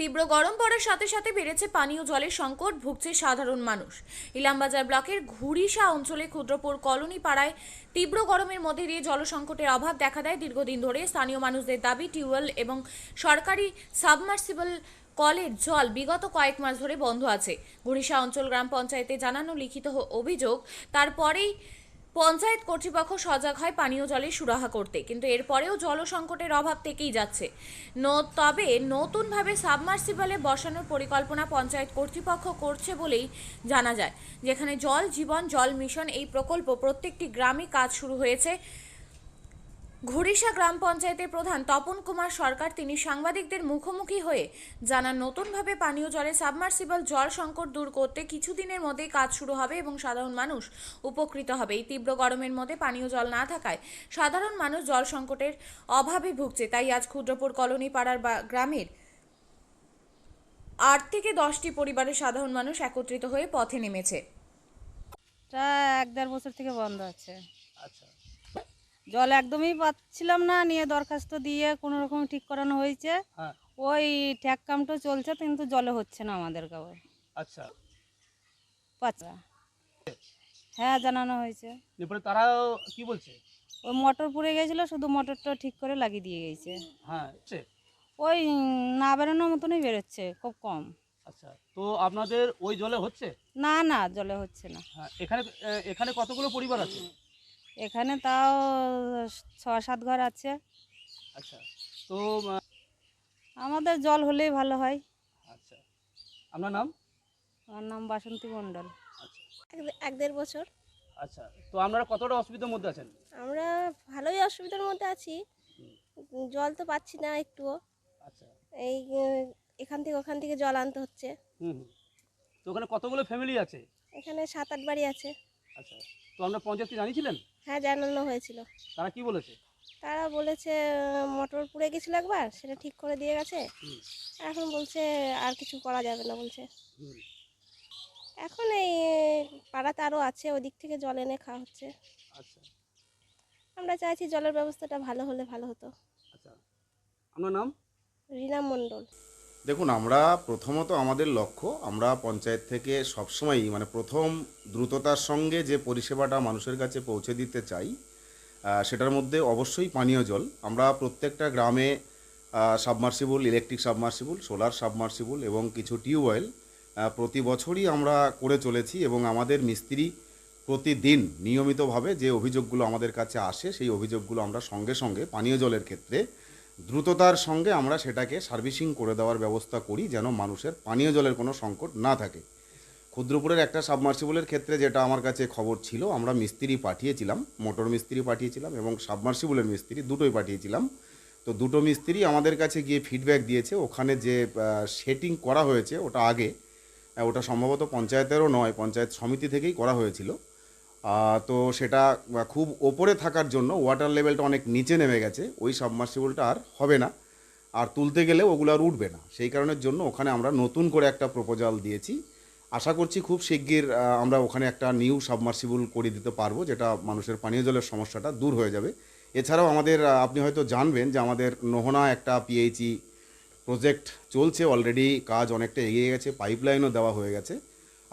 তীব্র গরম পড়ার সাথে সাথে বেড়েছে পানীয় জলের সংকট, ভুগছে সাধারণ মানুষ। ইলামবাজার ব্লকের ঘুরিসা অঞ্চলে ক্ষুদ্রপুর কলোনি পাড়ায় তীব্র গরমের মধ্যে দিয়ে জলসংকটের অভাব দেখা দেয় দীর্ঘদিন ধরে। স্থানীয় মানুষদের দাবি, টিউবওয়েল এবং সরকারি সাবমার্সিবল কলের জল বিগত কয়েক মাস ধরে বন্ধ আছে। ঘুরিসা অঞ্চল গ্রাম পঞ্চায়েতে জানানো লিখিত অভিযোগ, তারপরেই পঞ্চায়েত কর্তৃপক্ষ সজাগ হয় পানীয় জলের সুরাহা করতে, কিন্তু এরপরেও জল সংকটের অভাব থেকেই যাচ্ছে। তবে নতুনভাবে সাবমার্সিবলে বসানোর পরিকল্পনা পঞ্চায়েত কর্তৃপক্ষ করছে বলেই জানা যায়, যেখানে জল, জীবন, জল মিশন এই প্রকল্প প্রত্যেকটি গ্রামে কাজ শুরু হয়েছে। ঘুরিসা গ্রাম পঞ্চায়েতের প্রধান তপন কুমার সরকার তিনি সাংবাদিকদের মুখোমুখি হয়ে জানান নতুনভাবে পানীয় জলে সাবমার্সিবল জল সংকট দূর করতে কিছুদিনের মধ্যেই কাজ শুরু হবে এবং সাধারণ মানুষ উপকৃত হবে। এই তীব্র গরমের মধ্যে পানীয় জল না থাকায় সাধারণ মানুষ জল সংকটের অভাবে ভুগছে। তাই আজ ক্ষুদ্রপুর কলোনি পাড়ার বা- গ্রামের আট থেকে দশটি পরিবারের সাধারণ মানুষ একত্রিত হয়ে পথে নেমেছে। এক দেড় বছর থেকে বন্ধ আছে। আচ্ছা। জল একদমই পাচ্ছিলাম না নিয়ে দরখাস্ত দিয়ে কোনো রকম ঠিক করানো হয়েছে। হ্যাঁ। ওই ট্যাক কামটা চলছে কিন্তু জলে হচ্ছে না আমাদের কাছে আচ্ছা। পাচা হ্যাঁ জানানো হয়েছে। এরপরে তারাও কি বলছে? ওই মোটর পুড়ে গেছিল শুধু মোটরটা ঠিক করে লাগিয়ে দিয়ে গেছে। হ্যাঁ ওই না বেরোনোর মতনই বেরোচ্ছে খুব কম। আচ্ছা তো আপনাদের ওই জলে হচ্ছে? না না জলে হচ্ছে না। হ্যাঁ এখানে এখানে কতগুলো পরিবার আছে? এখানে তাও ছ সাত ঘর আছে। আচ্ছা তো আমাদের জল হলেই ভালো হয়। আচ্ছা আপনার নাম? আমার নাম বাসন্তী মণ্ডল। আচ্ছা। এক- এক দেড় বছর। আচ্ছা তো আপনারা কতটা অসুবিধার মধ্যে আছেন? আমরা ভালোই অসুবিধার মধ্যে আছি। জল তো পাচ্ছি না একটুও। আচ্ছা। এই এখান থেকে ওখান থেকে জল আনতে হচ্ছে। হুম তো ওখানে কতগুলো ফ্যামিলি আছে? এখানে সাত আট বাড়ি আছে। আচ্ছা। তো আপনার পঞ্চায়েতকে জানিয়েছিলেন? হ্যাঁ জানানো হয়েছিল। তারা কি বলেছে? তারা বলেছে মোটর পুড়ে গেছিল একবার সেটা ঠিক করে দিয়ে গেছে। এখন বলছে আর কিছু করা যাবে না বলছে। এখন এই পাড়াতে আরও আছে ওদিক থেকে জল এনে খাওয়া হচ্ছে। আচ্ছা। আমরা চাইছি জলের ব্যবস্থাটা ভালো হলে ভালো হতো। আচ্ছা। আপনার নাম? রিনা মণ্ডল। দেখুন, আমরা প্রথমত আমাদের লক্ষ্য, আমরা পঞ্চায়েত থেকে সবসময়ই মানে প্রথম দ্রুততার সঙ্গে যে পরিষেবাটা মানুষের কাছে পৌঁছে দিতে চাই সেটার মধ্যে অবশ্যই পানীয় জল। আমরা প্রত্যেকটা গ্রামে submersible, electric submersible, solar submersible এবং কিছু টিউবওয়েল প্রতি বছরই আমরা করে চলেছি এবং আমাদের মিস্ত্রি প্রতিদিন নিয়মিতভাবে যে অভিযোগগুলো আমাদের কাছে আসে, সেই অভিযোগগুলো আমরা সঙ্গে সঙ্গে পানীয় জলের ক্ষেত্রে দ্রুততার সঙ্গে আমরা সেটাকে সার্ভিসিং করে দেওয়ার ব্যবস্থা করি যেন মানুষের পানীয় জলের কোনো সংকট না থাকে। ক্ষুদ্রপুরের একটা সাবমার্সিবলের ক্ষেত্রে যেটা আমার কাছে খবর ছিল, আমরা মিস্ত্রি পাঠিয়েছিলাম, মোটর মিস্ত্রি পাঠিয়েছিলাম এবং সাবমার্সিবলের মিস্ত্রি দুটোই পাঠিয়েছিলাম। তো দুটো মিস্ত্রি আমাদের কাছে গিয়ে ফিডব্যাক দিয়েছে, ওখানে যে সেটিং করা হয়েছে ওটা আগে ওটা সম্ভবত পঞ্চায়েতেরও নয়, পঞ্চায়েত সমিতি থেকেই করা হয়েছিল। তো সেটা খুব ওপরে থাকার জন্য ওয়াটার লেভেলটা অনেক নিচে নেমে গেছে, ওই সাবমার্সিবলটা আর হবে না। আর তুলতে গেলে ওগুলো আর উঠবে না। সেই কারণের জন্য ওখানে আমরা নতুন করে একটা প্রপোজাল দিয়েছি। আশা করছি খুব শিগগির আমরা ওখানে একটা নিউ সাবমার্সিবল করে দিতে পারব, যেটা মানুষের পানীয় জলের সমস্যাটা দূর হয়ে যাবে। এছাড়াও আমাদের আপনি হয়তো জানবেন যে আমাদের নোহনা একটা পিএইচই প্রজেক্ট চলছে অলরেডি কাজ অনেকটা এগিয়ে গেছে পাইপলাইনও দেওয়া হয়ে গেছে।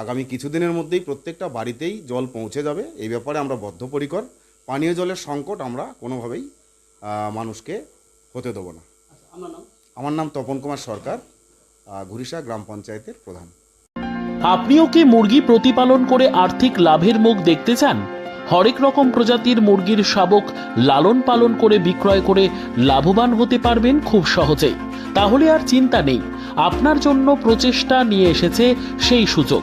আগামী কিছুদিনের মধ্যেই প্রত্যেকটা বাড়িতেই জল পৌঁছে যাবে। এই ব্যাপারে আমরা বদ্ধপরিকর। পানীয় জলের সংকট আমরা কোনোভাবেই আহ, মানুষকে হতে দেবো না। আচ্ছা আমার নাম? তপন কুমার সরকার ঘুরিসা গ্রাম পঞ্চায়েতের প্রধান। আপনিও কি মুরগি প্রতিপালন করে আর্থিক লাভের মুখ দেখতে চান? হরেক রকম প্রজাতির মুরগির শাবক লালন পালন করে বিক্রয় করে লাভবান হতে পারবেন খুব সহজেই। তাহলে আর চিন্তা নেই আপনার জন্য প্রচেষ্টা নিয়ে এসেছে সেই সুযোগ।